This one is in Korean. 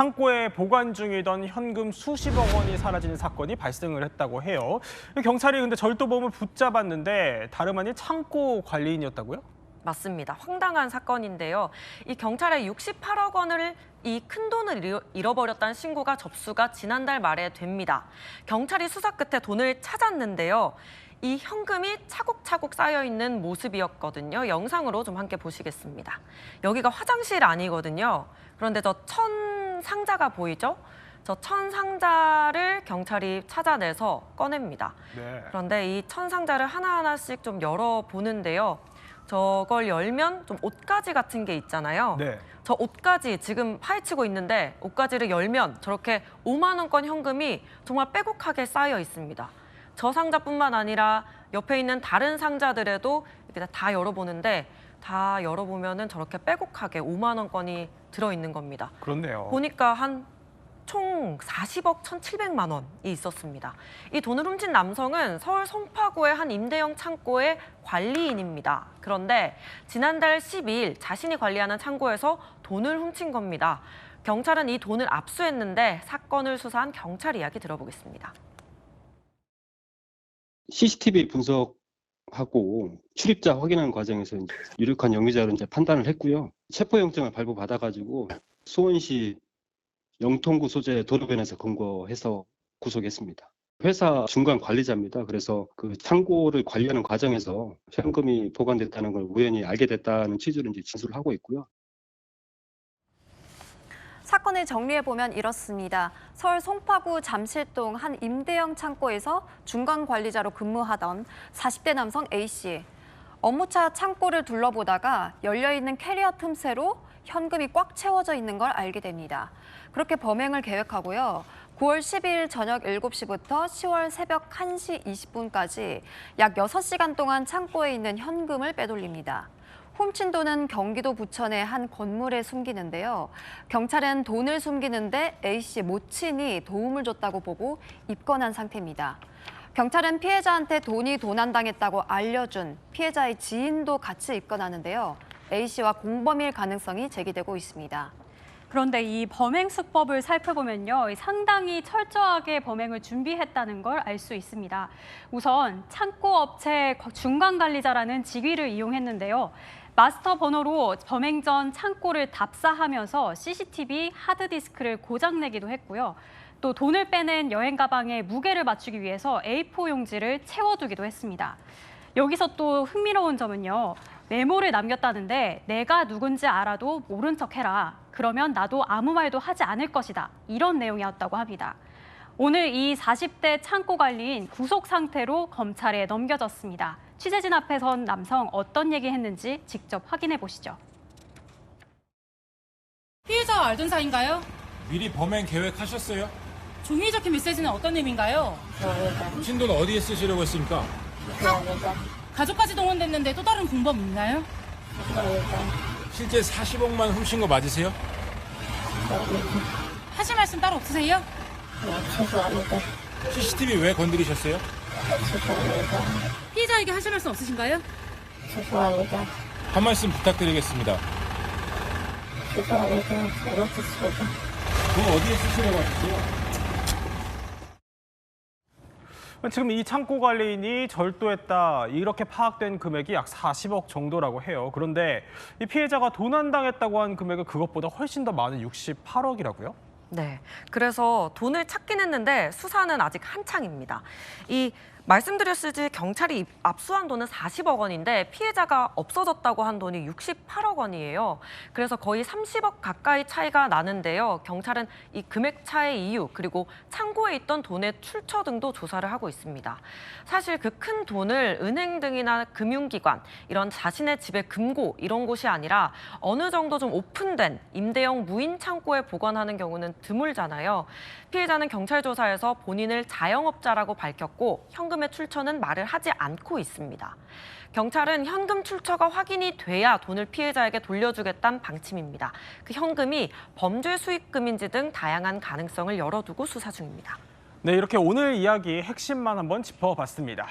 창고에 보관 중이던 현금 수십억 원이 사라지는 사건이 발생을 했다고 해요. 경찰이 근데 절도범을 붙잡았는데 다름 아닌 창고 관리인이었다고요? 맞습니다. 황당한 사건인데요. 이 경찰에 68억 원을 이 큰 돈을 잃어- 잃어버렸다는 신고가 접수가 지난달 말에 됩니다. 경찰이 수사 끝에 돈을 찾았는데요. 이 현금이 차곡차곡 쌓여 있는 모습이었거든요. 영상으로 좀 함께 보시겠습니다. 여기가 화장실 아니거든요. 그런데 저 천 상자가 보이죠? 저 천 상자를 경찰이 찾아내서 꺼냅니다. 네. 그런데 이 천상자를 하나하나씩 좀 열어보는데요. 저걸 열면 좀 옷가지 같은 게 있잖아요. 네. 저 옷가지 지금 파헤치고 있는데 옷가지를 열면 저렇게 5만 원권 현금이 정말 빼곡하게 쌓여 있습니다. 저 상자뿐만 아니라 옆에 있는 다른 상자들에도 이렇게 다 열어보는데 다 열어보면은 저렇게 빼곡하게 5만 원권이 들어 있는 겁니다. 그렇네요. 보니까 한 총 40억 1,700만 원이 있었습니다. 이 돈을 훔친 남성은 서울 송파구의 한 임대형 창고의 관리인입니다. 그런데 지난달 12일 자신이 관리하는 창고에서 돈을 훔친 겁니다. 경찰은 이 돈을 압수했는데 사건을 수사한 경찰 이야기 들어보겠습니다. CCTV 분석 하고 출입자 확인하는 과정에서 유력한 용의자로 이제 판단을 했고요. 체포영장을 발부받아가지고 수원시 영통구 소재 도로변에서 검거해서 구속했습니다. 회사 중간 관리자입니다. 그래서 그 창고를 관리하는 과정에서 현금이 보관됐다는 걸 우연히 알게 됐다는 취지로 이제 진술을 하고 있고요. 사건을 정리해보면 이렇습니다. 서울 송파구 잠실동 한 임대형 창고에서 중간 관리자로 근무하던 40대 남성 A씨. 업무차 창고를 둘러보다가 열려있는 캐리어 틈새로 현금이 꽉 채워져 있는 걸 알게 됩니다. 그렇게 범행을 계획하고요. 9월 12일 저녁 7시부터 10월 새벽 1시 20분까지 약 6시간 동안 창고에 있는 현금을 빼돌립니다. 훔친 돈은 경기도 부천의 한 건물에 숨기는데요. 경찰은 돈을 숨기는데 A씨 모친이 도움을 줬다고 보고 입건한 상태입니다. 경찰은 피해자한테 돈이 도난당했다고 알려준 피해자의 지인도 같이 입건하는데요. A씨와 공범일 가능성이 제기되고 있습니다. 그런데 이 범행 수법을 살펴보면요. 상당히 철저하게 범행을 준비했다는 걸 알 수 있습니다. 우선 창고 업체 중간 관리자라는 직위를 이용했는데요. 마스터 번호로 범행 전 창고를 답사하면서 CCTV 하드디스크를 고장내기도 했고요. 또 돈을 빼낸 여행 가방에 무게를 맞추기 위해서 A4 용지를 채워두기도 했습니다. 여기서 또 흥미로운 점은요. 메모를 남겼다는데 내가 누군지 알아도 모른 척 해라. 그러면 나도 아무 말도 하지 않을 것이다. 이런 내용이었다고 합니다. 오늘 이 40대 창고 관리인 구속 상태로 검찰에 넘겨졌습니다. 취재진 앞에 선 남성 어떤 얘기 했는지 직접 확인해 보시죠. 피해자와 알던 사이인가요? 미리 범행 계획하셨어요? 종이에 적힌 메시지는 어떤 의미인가요? 신돈 어디에 쓰시려고 했습니까? 가족까지 동원됐는데 또 다른 공범 있나요? 실제 40억만 훔친 거 맞으세요? 하실 말씀 따로 없으세요? CCTV 왜 건드리셨어요? 피해자에게 하실 말씀 없으신가요? 죄송합니다. 한 말씀 부탁드리겠습니다. 죄송합니다. 잘못했습니다. 돈 어디에 쓰시려고 하셨어요? 지금 이 창고 관리인이 절도했다 이렇게 파악된 금액이 약 40억 정도라고 해요. 그런데 이 피해자가 도난당했다고 한 금액은 그것보다 훨씬 더 많은 68억이라고요? 네. 그래서 돈을 찾긴 했는데 수사는 아직 한창입니다. 이 말씀드렸듯이 경찰이 입- 압수한 돈은 40억 원인데 피해자가 없어졌다고 한 돈이 68억 원이에요. 그래서 거의 30억 가까이 차이가 나는데요. 경찰은 이 금액 차의 이유 그리고 창고에 있던 돈의 출처 등도 조사를 하고 있습니다. 사실 그 큰 돈을 은행 등이나 금융기관 이런 자신의 집의 금고 이런 곳이 아니라 어느 정도 좀 오픈된 임대형 무인 창고에 보관하는 경우는 드물잖아요. 피해자는 경찰 조사에서 본인을 자영업자라고 밝혔고 현금의 출처는 말을 하지 않고 있습니다. 경찰은 현금 출처가 확인이 돼야 돈을 피해자에게 돌려주겠다는 방침입니다. 그 현금이 범죄 수익금인지 등 다양한 가능성을 열어두고 수사 중입니다. 네, 이렇게 오늘 이야기 핵심만 한번 짚어봤습니다.